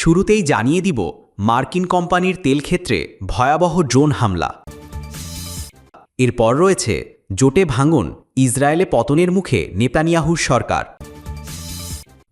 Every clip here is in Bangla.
শুরুতেই জানিয়ে দিব মার্কিন কোম্পানির তেল ক্ষেত্রে ভয়াবহ ড্রোন হামলা। এরপর রয়েছে জোটে ভাঙন, ইসরায়েলে পতনের মুখে নেতানিয়াহুর সরকার।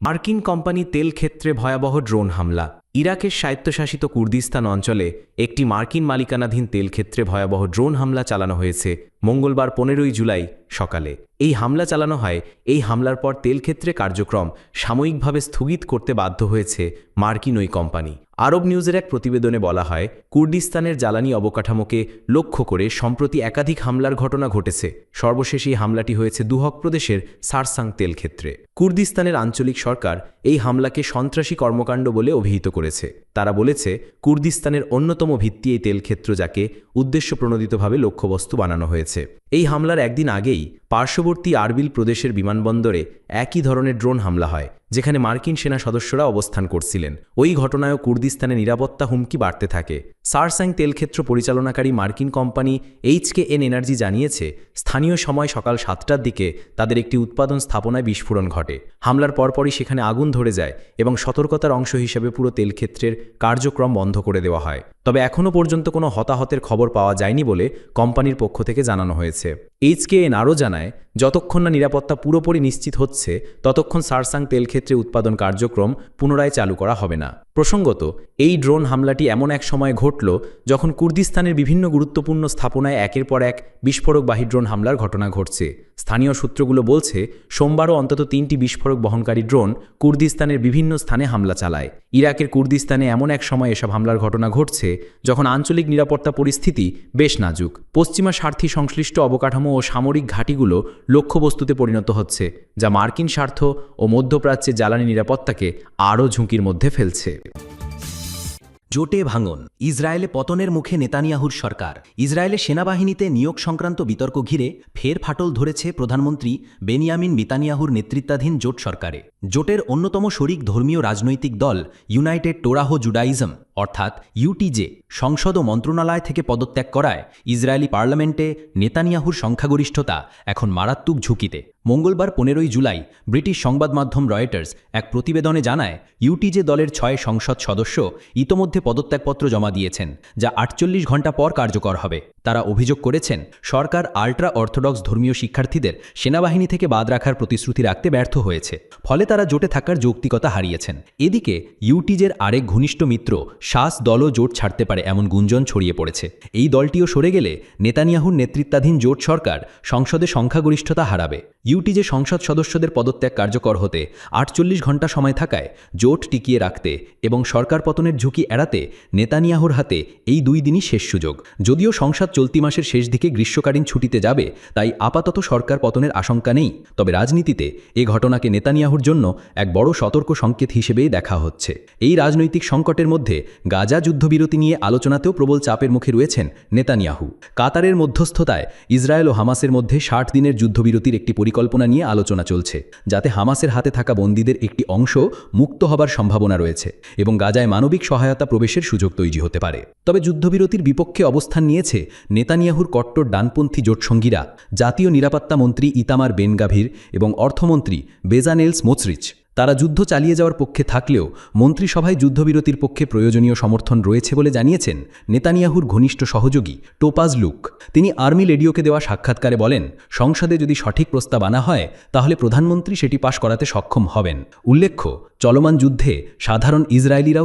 মার্কিন কোম্পানি তেল ক্ষেত্রে ভয়াবহ ড্রোন হামলা। ইরাকের স্বায়ত্তশাসিত কুর্দিস্তান অঞ্চলে একটি মার্কিন মালিকানাধীন তেল ক্ষেত্রে ভয়াবহ ড্রোন হামলা চালানো হয়েছে মঙ্গলবার পনেরোই জুলাই সকালে। এই হামলা চালানো হয়, এই হামলার পর তেল ক্ষেত্রে কার্যক্রম সাময়িকভাবে স্থগিত করতে বাধ্য হয়েছে মার্কিন ওই কোম্পানি। আরব নিউজের এক প্রতিবেদনে বলা হয়, কুর্দিস্তানের জ্বালানি অবকাঠামোকে লক্ষ্য করে সম্প্রতি একাধিক হামলার ঘটনা ঘটেছে। সর্বশেষ এই হামলাটি হয়েছে দুহক প্রদেশের সারসাং তেল ক্ষেত্রে কুর্দিস্তানের আঞ্চলিক সরকার এই হামলাকে সন্ত্রাসী কর্মকাণ্ড বলে অভিহিত করেছে। তারা বলেছে, কুর্দিস্তানের অন্যতম ভিত্তি এই তেলক্ষেত্র যাকে উদ্দেশ্য প্রণোদিতভাবে লক্ষ্যবস্তু বানানো হয়েছে। এই হামলার একদিন আগেই পার্শ্ববর্তী আরবিল প্রদেশের বিমানবন্দরে একই ধরনের ড্রোন হামলা হয়, যেখানে মার্কিন সেনা সদস্যরা অবস্থান করছিলেন। ওই ঘটনায়ও কুর্দিস্তানে নিরাপত্তা হুমকি বাড়তে থাকে। সারসাং তেলক্ষেত্র পরিচালনাকারী মার্কিন কোম্পানি এইচকে এন এনার্জি জানিয়েছে, স্থানীয় সময় সকাল সাতটার দিকে তাদের একটি উৎপাদন স্থাপনায় বিস্ফোরণ ঘটে। হামলার পরপরই সেখানে আগুন ধরে যায় এবং সতর্কতার অংশ হিসেবে পুরো তেলক্ষেত্রের কার্যক্রম বন্ধ করে দেওয়া হয়। তবে এখনও পর্যন্ত কোনো হতাহতের খবর পাওয়া যায়নি বলে কোম্পানির পক্ষ থেকে জানানো হয়েছে। এইচকেএন আরও জানায়, যতক্ষণ না নিরাপত্তা পুরোপুরি নিশ্চিত হচ্ছে, ততক্ষণ সারসাং তেলক্ষেত্রে উৎপাদন কার্যক্রম পুনরায় চালু করা হবে না। প্রসঙ্গত, এই ড্রোন হামলাটি এমন এক সময় ঘটল যখন কুর্দিস্তানের বিভিন্ন গুরুত্বপূর্ণ স্থাপনায় একের পর এক বিস্ফোরকবাহী ড্রোন হামলার ঘটনা ঘটছে। স্থানীয় সূত্রগুলো বলছে, সোমবারও অন্তত তিনটি বিস্ফোরক বহনকারী ড্রোন কুর্দিস্তানের বিভিন্ন স্থানে হামলা চালায়। ইরাকের কুর্দিস্তানে এমন এক সময় এসব হামলার ঘটনা ঘটছে যখন আঞ্চলিক নিরাপত্তা পরিস্থিতি বেশ নাজুক। পশ্চিমা স্বার্থী সংশ্লিষ্ট অবকাঠামো ও সামরিক ঘাঁটিগুলো লক্ষ্যবস্তুতে পরিণত হচ্ছে, যা মার্কিন স্বার্থ ও মধ্যপ্রাচ্যের জ্বালানি নিরাপত্তাকে আরও ঝুঁকির মধ্যে ফেলছে। জোটে ভাঙন, ইসরায়েলে পতনের মুখে নেতানিয়াহুর সরকার। ইসরায়েলে সেনাবাহিনীতে নিয়োগ সংক্রান্ত বিতর্ক ঘিরে ফের ফাটল ধরেছে প্রধানমন্ত্রী বেনিয়ামিন বিতানিয়াহুর নেতৃত্বাধীন জোট সরকারে। জোটের অন্যতম শরিক ধর্মীয় রাজনৈতিক দল ইউনাইটেড টোরাহো জুডাইজম অর্থাৎ ইউটিজে, সংসদ ও মন্ত্রণালয় থেকে পদত্যাগ করায় ইসরায়েলি পার্লামেন্টে নেতানিয়াহুর সংখ্যাগরিষ্ঠতা এখন মারাত্মক ঝুঁকিতে। মঙ্গলবার পনেরোই জুলাই ব্রিটিশ সংবাদ মাধ্যম রয়টার্স এক প্রতিবেদনে জানায়, ইউটিজে দলের ছয় সংসদ সদস্য ইতোমধ্যে পদত্যাগপত্র জমা দিয়েছেন, যা আটচল্লিশ ঘণ্টা পর কার্যকর হবে। তারা অভিযোগ করেছেন, সরকার আল্ট্রা অর্থোডক্স ধর্মীয় শিক্ষার্থীদের সেনাবাহিনী থেকে বাদ রাখার প্রতিশ্রুতি রাখতে ব্যর্থ হয়েছে, ফলে তারা জোটে থাকার যৌক্তিকতা হারিয়েছেন। এদিকে, ইউটিজের আরেক ঘনিষ্ঠ মিত্র শাস দলও জোট ছাড়তে পারে এমন গুঞ্জন ছড়িয়ে পড়েছে। এই দলটিও সরে গেলে নেতানিয়াহুর নেতৃত্বাধীন জোট সরকার সংসদে সংখ্যাগরিষ্ঠতা হারাবে। ইউটিজে সংসদ সদস্যদের পদত্যাগ কার্যকর হতে আটচল্লিশ ঘণ্টা সময় থাকায় জোট টিকিয়ে রাখতে এবং সরকার পতনের ঝুঁকি এড়াতে নেতানিয়াহুর হাতে এই দুই দিনই শেষ সুযোগ। যদিও সংসদ চলতি মাসের শেষ দিকে গ্রীষ্মকালীন ছুটিতে যাবে, তাই আপাতত সরকার পতনের আশঙ্কা নেই। তবে রাজনীতিতে এ ঘটনাকে নেতানিয়াহুর জন্য এক বড় সতর্ক সংকেত হিসেবেই দেখা হচ্ছে। এই রাজনৈতিক সংকটের মধ্যে গাজা যুদ্ধবিরতি নিয়ে আলোচনাতেও প্রবল চাপের মুখে রয়েছেন নেতানিয়াহু। কাতারের মধ্যস্থতায় ইসরায়েল ও হামাসের মধ্যে ষাট দিনের যুদ্ধবিরতির একটি পরিকল্পনা নিয়ে আলোচনা চলছে, যাতে হামাসের হাতে থাকা বন্দীদের একটি অংশ মুক্ত হবার সম্ভাবনা রয়েছে এবং গাজায় মানবিক সহায়তা প্রবেশের সুযোগ তৈরি হতে পারে। তবে যুদ্ধবিরতির বিপক্ষে অবস্থান নিয়েছে নেতানিয়াহুর কট্টর ডানপন্থী জোটসঙ্গীরা, জাতীয় নিরাপত্তা মন্ত্রী ইতামার বেনগাভির এবং অর্থমন্ত্রী বেজানেলস মোচরিচ তারা যুদ্ধ চালিয়ে যাওয়ার পক্ষে থাকলেও মন্ত্রিসভায় যুদ্ধবিরতির পক্ষে প্রয়োজনীয় সমর্থন রয়েছে বলে জানিয়েছেন নেতানিয়াহুর ঘনিষ্ঠ সহযোগী টোপাজ লুক। তিনি আর্মি রেডিওকে দেওয়া সাক্ষাৎকারে বলেন, সংসদে যদি সঠিক প্রস্তাব আনা হয়, তাহলে প্রধানমন্ত্রী সেটি পাশ করাতে সক্ষম হবেন। উল্লেখ্য, চলমান যুদ্ধে সাধারণ ইসরায়েলিরাও